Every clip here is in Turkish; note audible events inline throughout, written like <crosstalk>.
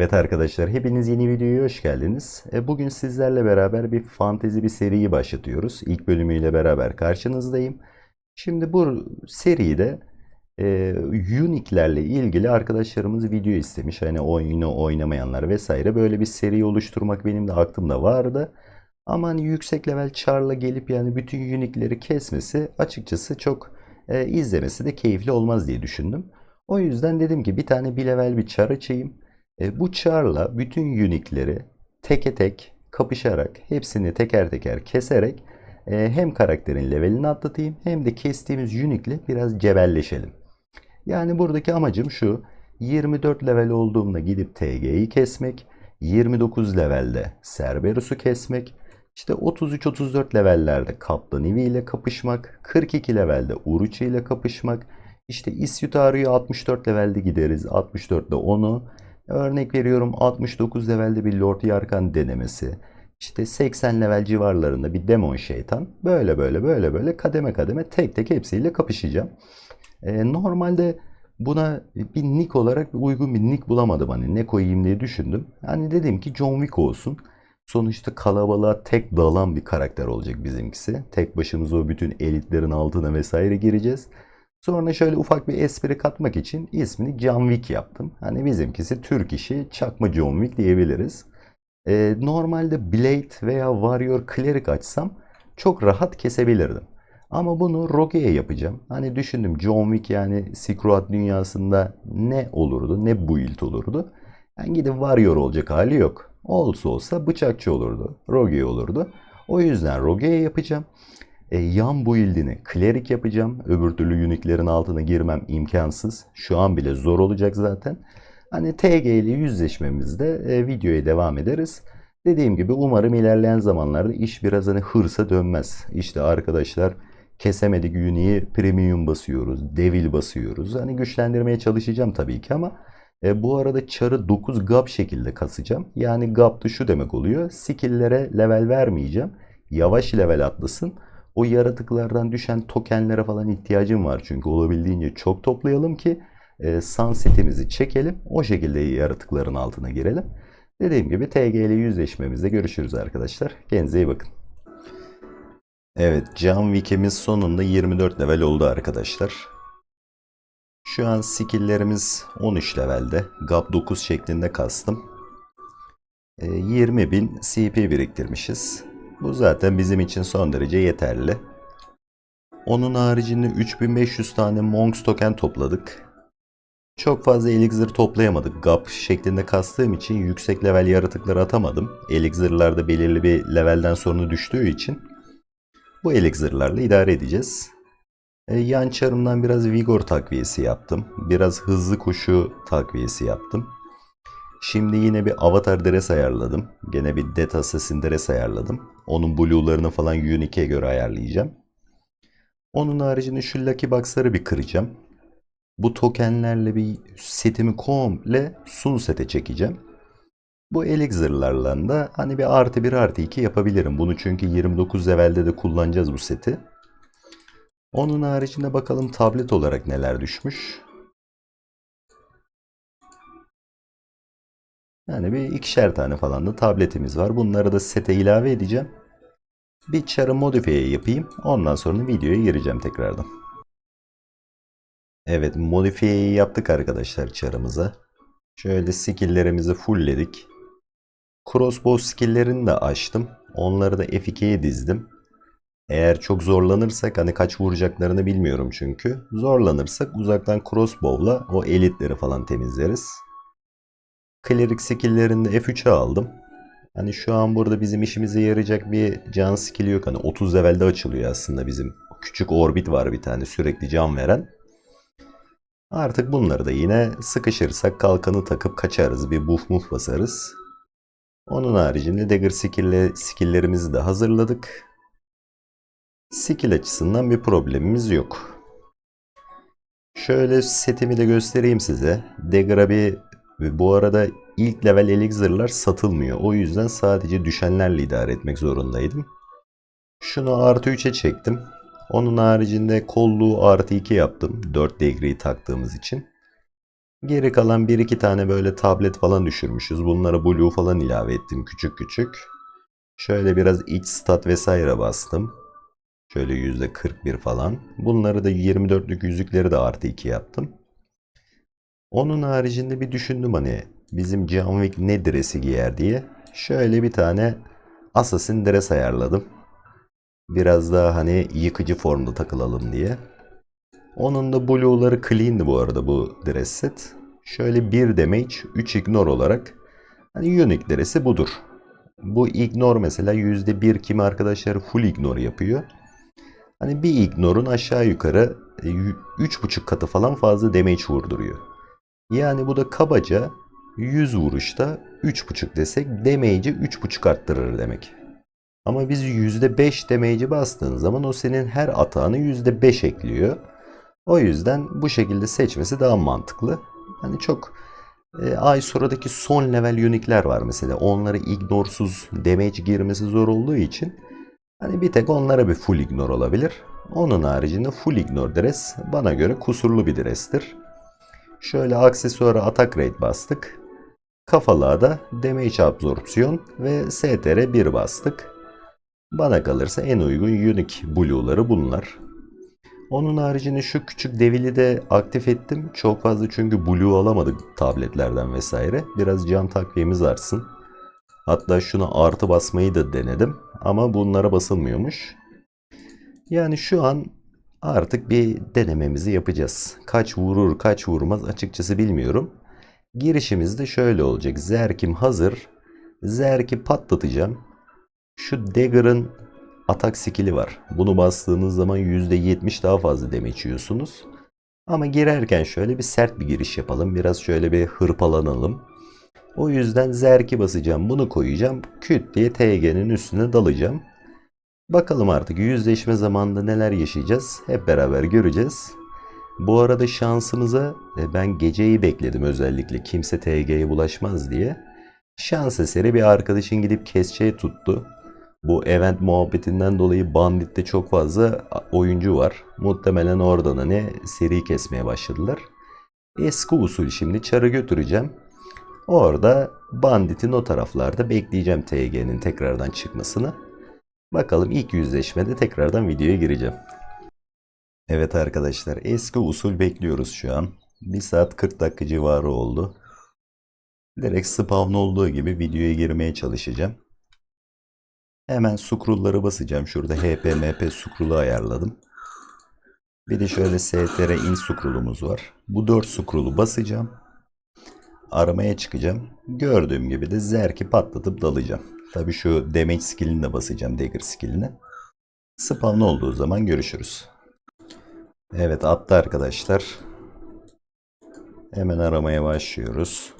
Evet arkadaşlar, hepiniz yeni videoya hoş geldiniz. E, Bugün sizlerle beraber bir fantezi bir seriyi başlatıyoruz. İlk bölümüyle beraber karşınızdayım. Şimdi bu seride e, Unique'lerle ilgili arkadaşlarımız video istemiş. Hani oyunu oynamayanlar vesaire. Böyle bir seri oluşturmak benim de aklımda vardı. Ama hani yüksek level char'la gelip yani bütün Unique'leri kesmesi açıkçası çok e, izlemesi de keyifli olmaz diye düşündüm. O yüzden dedim ki bir tane bir level bir char açayım. E, bu char'la bütün unique'leri teke tek kapışarak hepsini teker teker keserek e, hem karakterin levelini atlatayım hem de kestiğimiz unique'le biraz cebelleşelim. Yani buradaki amacım şu 24 level olduğumda gidip TG'yi kesmek, 29 levelde Cerberus'u kesmek, işte 33-34 levellerde Kaplan Eevee ile kapışmak, 42 levelde Uruçi ile kapışmak, işte Isyutaru'yu 64 levelde gideriz, 64'te onu, Örnek veriyorum 69 levelde bir Lord Yarkan denemesi. İşte 80 level civarlarında bir demon şeytan. Böyle böyle böyle böyle kademe kademe tek tek hepsiyle kapışacağım. Ee, normalde buna bir nick olarak uygun bir nick bulamadım hani ne koyayım diye düşündüm. Hani dedim ki John Wick olsun. Sonuçta kalabalığa tek dalan bir karakter olacak bizimkisi. Tek başımıza o bütün elitlerin altına vesaire gireceğiz. Sonra şöyle ufak bir espri katmak için ismini John Wick yaptım. Hani bizimkisi Türk işi çakma John Wick diyebiliriz. Ee, normalde Blade veya Warrior Cleric açsam çok rahat kesebilirdim. Ama bunu Rogue'ye yapacağım. Hani düşündüm John Wick yani Silk dünyasında ne olurdu, ne build olurdu. Yani gidip Warrior olacak hali yok. Olsa olsa bıçakçı olurdu, Rogue olurdu. O yüzden Rogue'ye yapacağım. E, yan build'ini klerik yapacağım. Öbür türlü unique'lerin altına girmem imkansız. Şu an bile zor olacak zaten. Hani TG ile yüzleşmemizde e, videoya devam ederiz. Dediğim gibi umarım ilerleyen zamanlarda iş biraz hani hırsa dönmez. İşte arkadaşlar kesemedik Uni'yi premium basıyoruz, devil basıyoruz. Hani güçlendirmeye çalışacağım tabii ki ama e, bu arada çarı 9 gap şekilde kasacağım. Yani gap da şu demek oluyor. Skill'lere level vermeyeceğim. Yavaş level atlasın. O yaratıklardan düşen tokenlere falan ihtiyacım var. Çünkü olabildiğince çok toplayalım ki e, sunsetimizi çekelim. O şekilde yaratıkların altına girelim. Dediğim gibi TG ile yüzleşmemizde görüşürüz arkadaşlar. Kendinize iyi bakın. Evet, John Wick'imiz sonunda 24 level oldu arkadaşlar. Şu an skill'lerimiz 13 levelde. GAP 9 şeklinde kastım. E, 20.000 CP biriktirmişiz. Bu zaten bizim için son derece yeterli. Onun haricinde 3500 tane Monks token topladık. Çok fazla elixir toplayamadık. Gap şeklinde kastığım için yüksek level yaratıkları atamadım. Elixirler de belirli bir levelden sonra düştüğü için bu elixirlerle idare edeceğiz. E, yan çarımdan biraz vigor takviyesi yaptım. Biraz hızlı koşu takviyesi yaptım. Şimdi yine bir avatar dress ayarladım. Gene bir Death Assassin dress ayarladım. Onun blue'larını falan Unique'e göre ayarlayacağım. Onun haricinde şu Lucky Box'ları bir kıracağım. Bu tokenlerle bir setimi komple sun sete çekeceğim. Bu elixirlarla da hani bir artı bir artı iki yapabilirim. Bunu çünkü 29 levelde de kullanacağız bu seti. Onun haricinde bakalım tablet olarak neler düşmüş. Yani bir ikişer tane falan da tabletimiz var. Bunları da sete ilave edeceğim. Bir çarı modifiye yapayım. Ondan sonra videoya gireceğim tekrardan. Evet modifiyeyi yaptık arkadaşlar çarımıza. Şöyle skill'lerimizi fullledik. Crossbow skill'lerini de açtım. Onları da F2'ye dizdim. Eğer çok zorlanırsak hani kaç vuracaklarını bilmiyorum çünkü. Zorlanırsak uzaktan crossbow'la o elitleri falan temizleriz. Cleric skill'lerini de F3'e aldım. Hani şu an burada bizim işimize yarayacak bir can skill'i yok. Hani 30 levelde açılıyor aslında bizim. Küçük orbit var bir tane sürekli can veren. Artık bunları da yine sıkışırsak kalkanı takıp kaçarız. Bir buff muff basarız. Onun haricinde dagger skill'le skill'lerimizi de hazırladık. Skill açısından bir problemimiz yok. Şöyle setimi de göstereyim size. Dagger'a bir ve bu arada ilk level elixir'lar satılmıyor. O yüzden sadece düşenlerle idare etmek zorundaydım. Şunu artı 3'e çektim. Onun haricinde kolluğu artı 2 yaptım. 4 degree'yi taktığımız için. Geri kalan bir iki tane böyle tablet falan düşürmüşüz. Bunlara blue falan ilave ettim küçük küçük. Şöyle biraz iç stat vesaire bastım. Şöyle %41 falan. Bunları da 24'lük yüzükleri de artı 2 yaptım. Onun haricinde bir düşündüm hani bizim John Wick ne dresi giyer diye. Şöyle bir tane Assassin dress ayarladım. Biraz daha hani yıkıcı formda takılalım diye. Onun da blue'ları clean'di bu arada bu dress set. Şöyle 1 damage, 3 ignore olarak hani unique dress'i budur. Bu ignore mesela %1 kimi arkadaşlar full ignore yapıyor. Hani bir ignore'un aşağı yukarı e, 3.5 katı falan fazla damage vurduruyor. Yani bu da kabaca 100 vuruşta 3.5 desek damage'i 3.5 arttırır demek. Ama biz %5 damage'i bastığın zaman o senin her atağını %5 ekliyor. O yüzden bu şekilde seçmesi daha mantıklı. Hani çok e, ay sonradaki son level unique'ler var mesela. Onları ignorsuz damage girmesi zor olduğu için hani bir tek onlara bir full ignore olabilir. Onun haricinde full ignore dress bana göre kusurlu bir dress'tir. Şöyle aksesuara atak rate bastık. Kafalığa da damage absorpsiyon ve STR 1 bastık. Bana kalırsa en uygun unique blue'ları bunlar. Onun haricinde şu küçük devili de aktif ettim. Çok fazla çünkü blue alamadık tabletlerden vesaire. Biraz can takviyemiz artsın. Hatta şuna artı basmayı da denedim. Ama bunlara basılmıyormuş. Yani şu an artık bir denememizi yapacağız. Kaç vurur kaç vurmaz açıkçası bilmiyorum. Girişimiz de şöyle olacak. Zerkim hazır. Zerki patlatacağım. Şu Dagger'ın atak skill'i var. Bunu bastığınız zaman %70 daha fazla damage. Ama girerken şöyle bir sert bir giriş yapalım. Biraz şöyle bir hırpalanalım. O yüzden zerki basacağım. Bunu koyacağım. Küt diye TG'nin üstüne dalacağım. Bakalım artık yüzleşme zamanında neler yaşayacağız. Hep beraber göreceğiz. Bu arada şansımıza e, ben geceyi bekledim özellikle kimse TG'ye bulaşmaz diye. Şans eseri bir arkadaşın gidip kesçeyi tuttu. Bu event muhabbetinden dolayı Bandit'te çok fazla oyuncu var. Muhtemelen oradan hani seri kesmeye başladılar. Eski usul şimdi çarı götüreceğim. Orada Bandit'in o taraflarda bekleyeceğim TG'nin tekrardan çıkmasını. Bakalım ilk yüzleşmede tekrardan videoya gireceğim. Evet arkadaşlar eski usul bekliyoruz şu an. 1 saat 40 dakika civarı oldu. Direkt spawn olduğu gibi videoya girmeye çalışacağım. Hemen scroll'ları basacağım. Şurada HP, MP scroll'u ayarladım. Bir de şöyle str in scroll'umuz var. Bu 4 scroll'u basacağım. Aramaya çıkacağım. Gördüğüm gibi de zerki patlatıp dalacağım. Tabi şu damage skill'ini de basacağım. Dagger skill'ini. Spawn olduğu zaman görüşürüz. Evet attı arkadaşlar. Hemen aramaya başlıyoruz.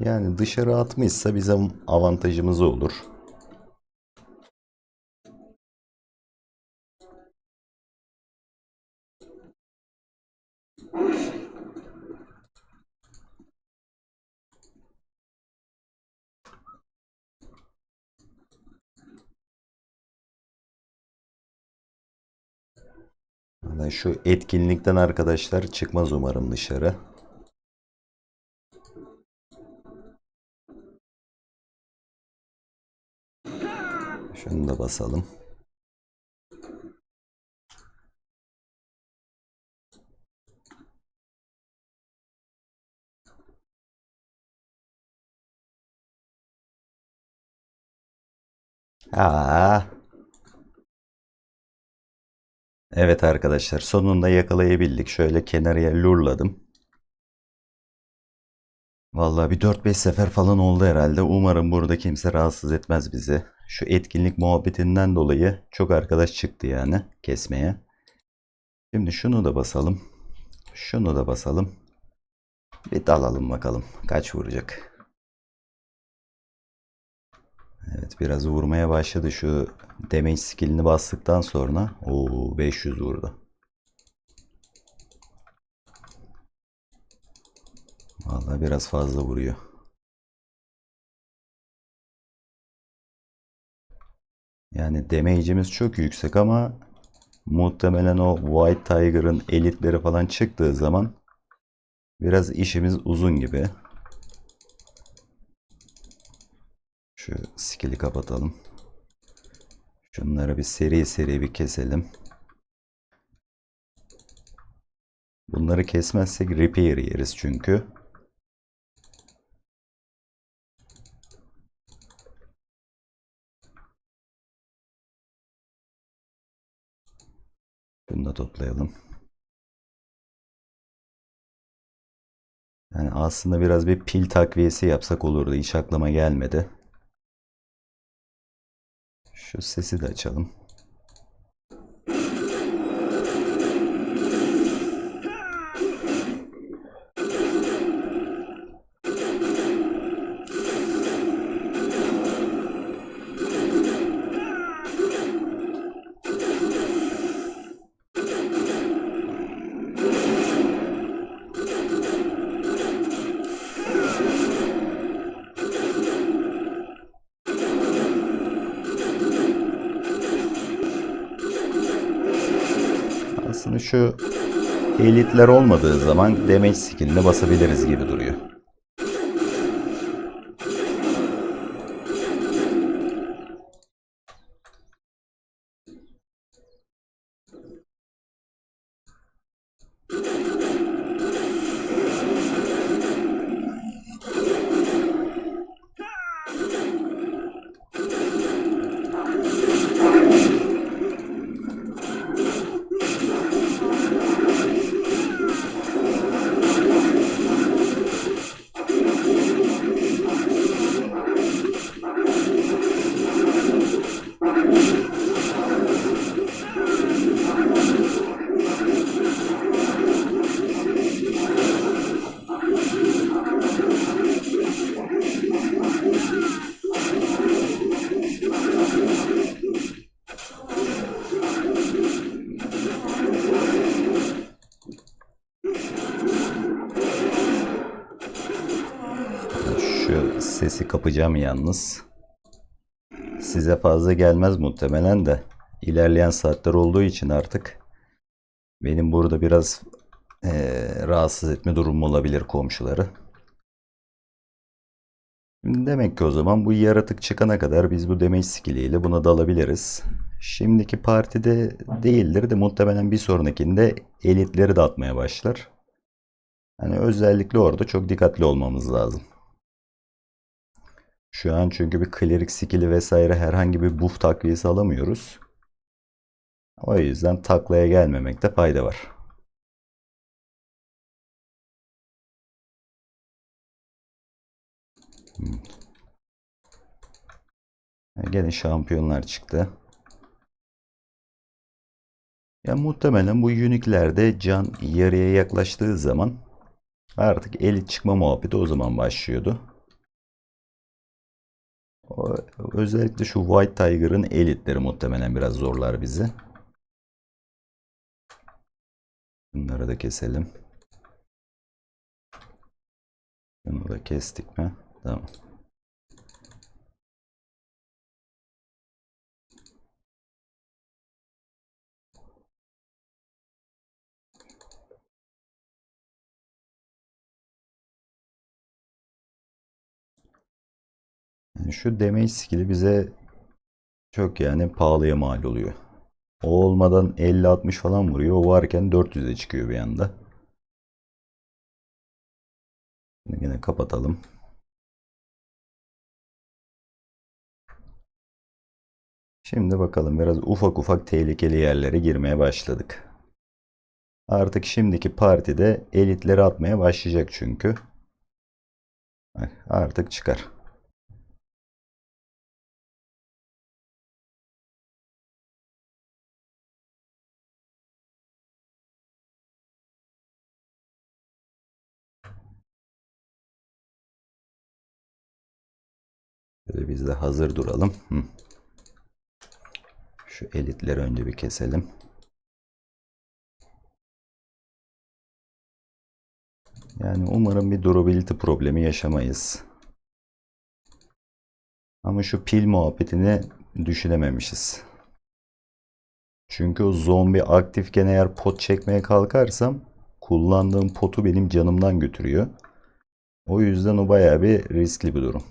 Yani dışarı atmışsa bizim avantajımız olur. Vallahi şu etkinlikten arkadaşlar çıkmaz umarım dışarı. Şunu da basalım. Aa. Evet arkadaşlar sonunda yakalayabildik. Şöyle kenarıya lurladım. Vallahi bir 4-5 sefer falan oldu herhalde. Umarım burada kimse rahatsız etmez bizi. Şu etkinlik muhabbetinden dolayı çok arkadaş çıktı yani kesmeye. Şimdi şunu da basalım. Şunu da basalım. Bir dalalım bakalım kaç vuracak. Evet biraz vurmaya başladı şu damage skillini bastıktan sonra. Oo 500 vurdu. Vallahi biraz fazla vuruyor. Yani damage'imiz çok yüksek ama Muhtemelen o White Tiger'ın elitleri falan çıktığı zaman biraz işimiz uzun gibi. Şu skill'i kapatalım. Şunları bir seri seri bir keselim. Bunları kesmezsek repair yeriz çünkü. Bunu da toplayalım. Yani aslında biraz bir pil takviyesi yapsak olurdu. Hiç aklıma gelmedi. Şu sesi de açalım. Şu elitler olmadığı zaman damage skill'ine basabiliriz gibi duruyor. Kapacağım yalnız. Size fazla gelmez muhtemelen de. İlerleyen saatler olduğu için artık benim burada biraz eee, rahatsız etme durumum olabilir komşuları. Demek ki o zaman bu yaratık çıkana kadar biz bu damage skilliyle buna dalabiliriz. Şimdiki partide değildir de muhtemelen bir sonrakinde elitleri de atmaya başlar. Hani özellikle orada çok dikkatli olmamız lazım. Şu an çünkü bir cleric skill'i vesaire herhangi bir buff takviyesi alamıyoruz. O yüzden taklaya gelmemekte fayda var. Hmm. Gene şampiyonlar çıktı. Ya muhtemelen bu uniklerde can yarıya yaklaştığı zaman artık elit çıkma muhabbeti o zaman başlıyordu. Özellikle şu White Tiger'ın elitleri muhtemelen biraz zorlar bizi. Bunları da keselim. Bunu da kestik mi? Tamam. Yani şu damage skill'i bize çok yani pahalıya mal oluyor. O olmadan 50-60 falan vuruyor. O varken 400'e çıkıyor bir anda. Yine kapatalım. Şimdi bakalım biraz ufak ufak tehlikeli yerlere girmeye başladık. Artık şimdiki partide elitleri atmaya başlayacak çünkü. Artık çıkar. Böyle biz de hazır duralım. Şu elitleri önce bir keselim. Yani umarım bir durability problemi yaşamayız. Ama şu pil muhabbetini düşünememişiz. Çünkü o zombi aktifken eğer pot çekmeye kalkarsam kullandığım potu benim canımdan götürüyor. O yüzden o bayağı bir riskli bir durum.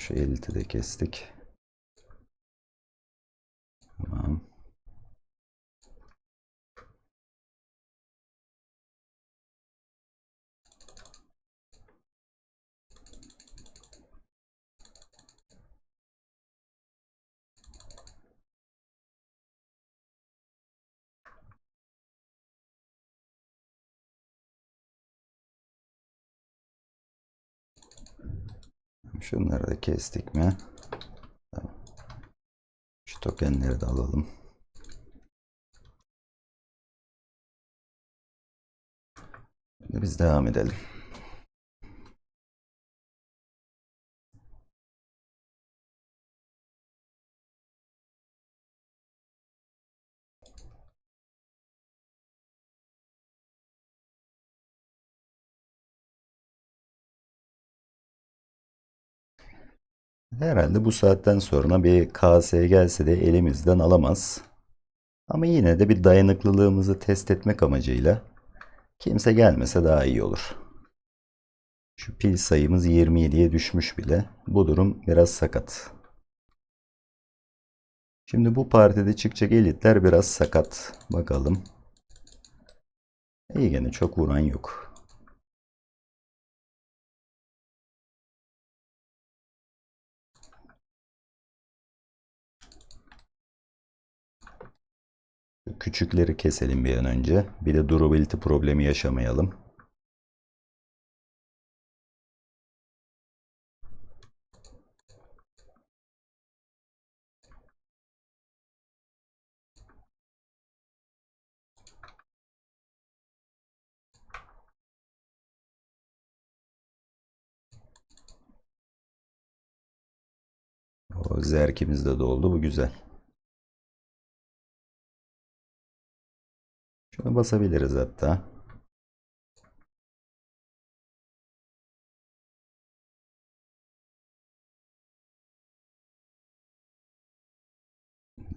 Şu eliti de kestik. Tamam. Şunları da kestik mi? Şu tokenleri de alalım. Biz devam edelim. Herhalde bu saatten sonra bir KS gelse de elimizden alamaz. Ama yine de bir dayanıklılığımızı test etmek amacıyla kimse gelmese daha iyi olur. Şu pil sayımız 27'ye düşmüş bile. Bu durum biraz sakat. Şimdi bu partide çıkacak elitler biraz sakat. Bakalım. İyi gene çok vuran yok. Küçükleri keselim bir an önce. Bir de durability problemi yaşamayalım. O zerkimiz de doldu. Bu güzel. Şunu basabiliriz hatta.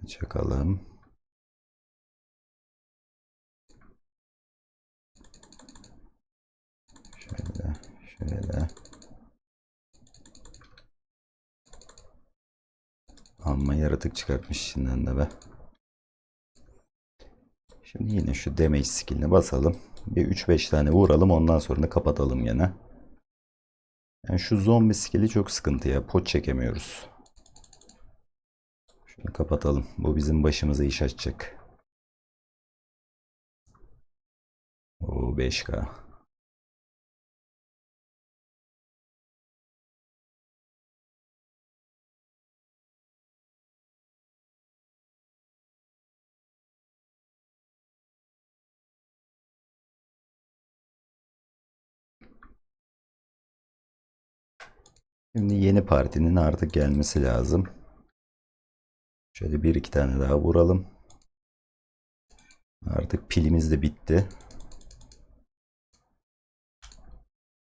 Çakalım. Şöyle, şöyle. Amma yaratık çıkartmış içinden de be. Şimdi yine şu damage skill'ini basalım. Bir 3-5 tane vuralım ondan sonra da kapatalım yine. Yani şu zombi skill'i çok sıkıntı ya. Pot çekemiyoruz. Şunu kapatalım. Bu bizim başımıza iş açacak. O 5K. Şimdi yeni partinin artık gelmesi lazım. Şöyle bir iki tane daha vuralım. Artık pilimiz de bitti.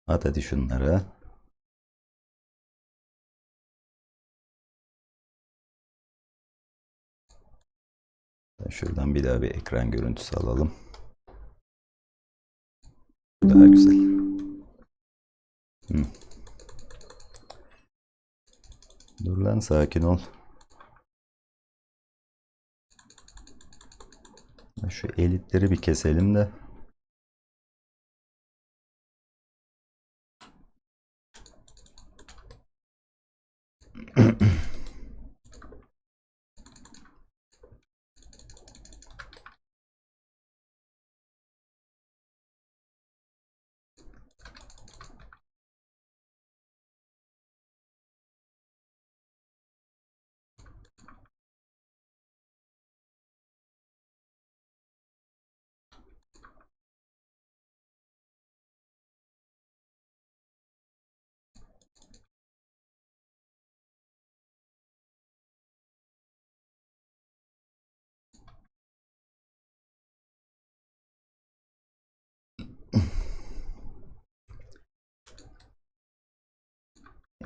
At hadi şunları. Şuradan bir daha bir ekran görüntüsü alalım. Daha güzel. Hı. Dur lan sakin ol. Şu elitleri bir keselim de.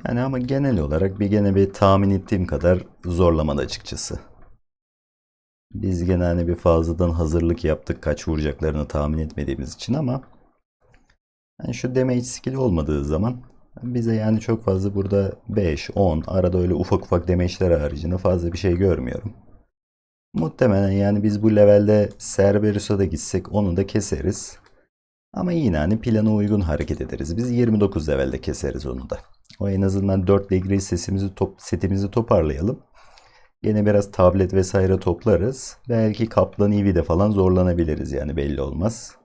Yani ama genel olarak bir gene bir tahmin ettiğim kadar zorlamadı açıkçası. Biz gene hani bir fazladan hazırlık yaptık kaç vuracaklarını tahmin etmediğimiz için ama yani şu damage skill olmadığı zaman bize yani çok fazla burada 5, 10 arada öyle ufak ufak damage'ler haricinde fazla bir şey görmüyorum. Muhtemelen yani biz bu levelde Cerberus'a da gitsek onu da keseriz. Ama yine hani plana uygun hareket ederiz. Biz 29 levelde keseriz onu da. O en azından 4 degree sesimizi top, setimizi toparlayalım. Yine biraz tablet vesaire toplarız. Belki Kaplan EV'de falan zorlanabiliriz yani belli olmaz.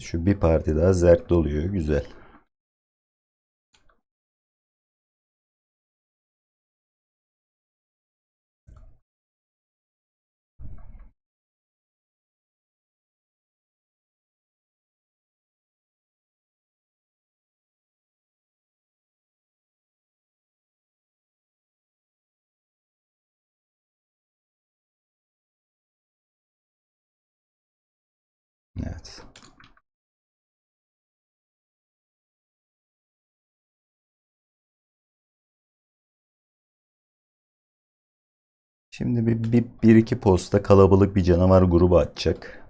Şu bir parti daha zerk doluyor. Güzel. Evet. Şimdi bir, bir, bir iki posta kalabalık bir canavar grubu atacak.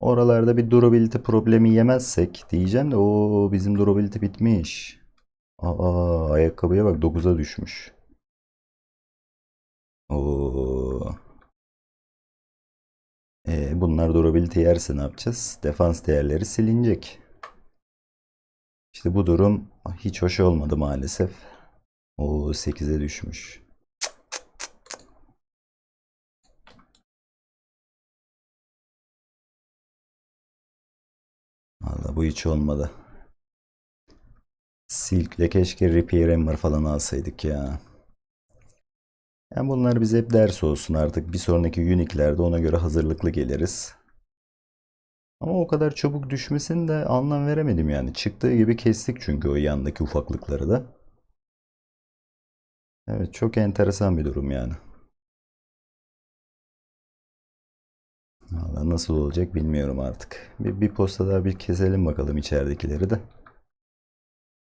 Oralarda bir durability problemi yemezsek diyeceğim de o bizim durability bitmiş. Aa ayakkabıya bak 9'a düşmüş. Oo. E, bunlar durability yerse ne yapacağız? Defans değerleri silinecek. İşte bu durum hiç hoş olmadı maalesef. O 8'e düşmüş. Valla bu hiç olmadı. Silk'le keşke Repair falan alsaydık ya. Yani bunlar bize hep ders olsun artık. Bir sonraki Unique'lerde ona göre hazırlıklı geliriz. Ama o kadar çabuk düşmesini de anlam veremedim yani. Çıktığı gibi kestik çünkü o yandaki ufaklıkları da. Evet çok enteresan bir durum yani. Valla nasıl olacak bilmiyorum artık. Bir, bir posta daha bir keselim bakalım içeridekileri de.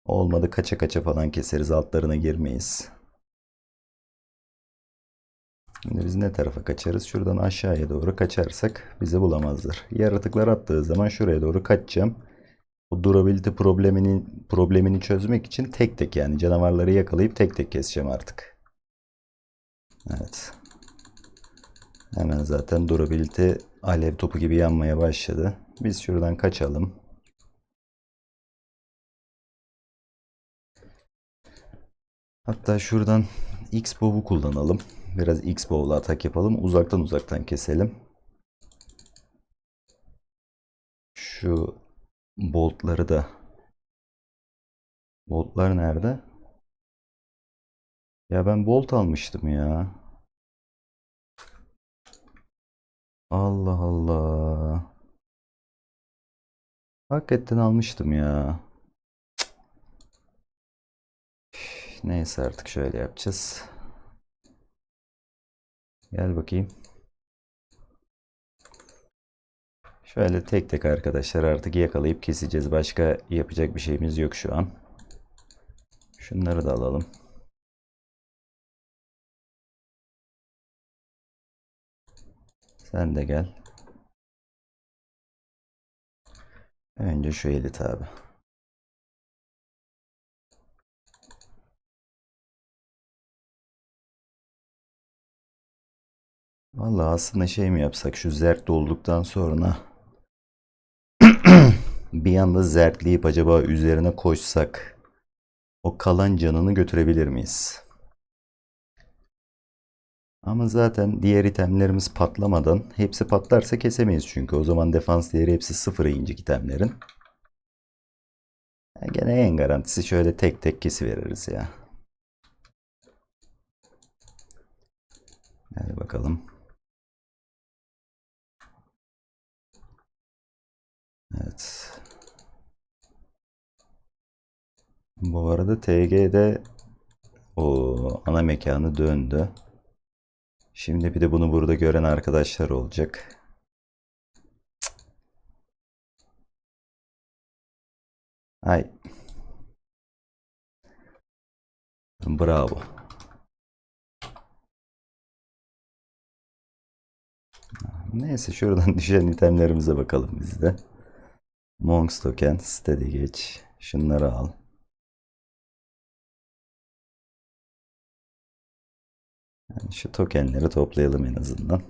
Olmadı kaça kaça falan keseriz altlarına girmeyiz. Şimdi biz ne tarafa kaçarız? Şuradan aşağıya doğru kaçarsak bizi bulamazlar. Yaratıklar attığı zaman şuraya doğru kaçacağım. O durability problemini problemini çözmek için tek tek yani canavarları yakalayıp tek tek keseceğim artık. Evet. Hemen zaten durability alev topu gibi yanmaya başladı. Biz şuradan kaçalım. Hatta şuradan X-Bow'u kullanalım. Biraz X-Bow'la atak yapalım. Uzaktan uzaktan keselim. Şu boltları da Boltlar nerede? Ya ben bolt almıştım ya. Allah Allah. Hakikaten almıştım ya. Neyse artık şöyle yapacağız. Gel bakayım. Şöyle tek tek arkadaşlar artık yakalayıp keseceğiz. Başka yapacak bir şeyimiz yok şu an. Şunları da alalım. Sen de gel. Önce şu elit abi. Vallahi aslında şey mi yapsak şu zert dolduktan sonra <clears throat> bir anda zertleyip acaba üzerine koşsak o kalan canını götürebilir miyiz? Ama zaten diğer itemlerimiz patlamadan hepsi patlarsa kesemeyiz çünkü o zaman defans değeri hepsi sıfıra inecek itemlerin. Yani gene en garantisi şöyle tek tek kesiveririz ya. Hadi bakalım. Evet. Bu arada TG'de o ana mekanı döndü. Şimdi bir de bunu burada gören arkadaşlar olacak. Ay. Bravo. Neyse şuradan <laughs> düşen itemlerimize bakalım biz de. Monks token, steady geç. Şunları al. Yani şu tokenleri toplayalım en azından.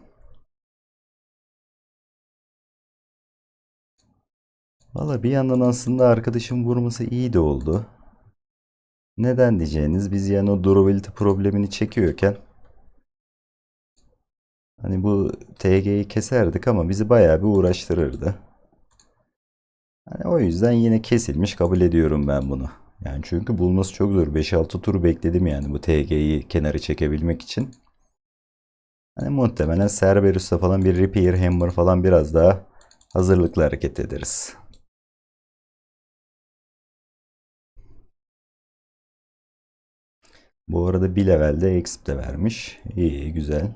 Valla bir yandan aslında arkadaşım vurması iyi de oldu. Neden diyeceğiniz biz yani o durability problemini çekiyorken hani bu TG'yi keserdik ama bizi bayağı bir uğraştırırdı. Hani o yüzden yine kesilmiş kabul ediyorum ben bunu. Yani çünkü bulması çok zor. 5-6 tur bekledim yani bu TG'yi kenarı çekebilmek için. Hani muhtemelen Cerberus'ta falan bir Repair Hammer falan biraz daha hazırlıklı hareket ederiz. Bu arada bir levelde exp de vermiş. İyi güzel.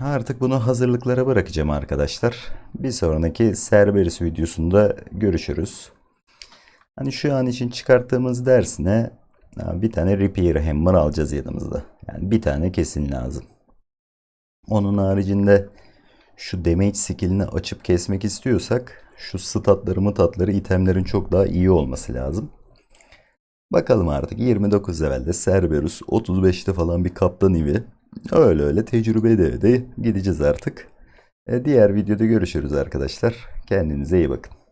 Artık bunu hazırlıklara bırakacağım arkadaşlar. Bir sonraki Cerberus videosunda görüşürüz. Hani şu an için çıkarttığımız dersine bir tane Repair Hammer alacağız yanımızda. Yani bir tane kesin lazım. Onun haricinde şu damage skillini açıp kesmek istiyorsak şu statları mıtatları itemlerin çok daha iyi olması lazım. Bakalım artık 29 levelde Cerberus 35'te falan bir kaptan ivi. Öyle öyle tecrübe ede gideceğiz artık. E, diğer videoda görüşürüz arkadaşlar. Kendinize iyi bakın.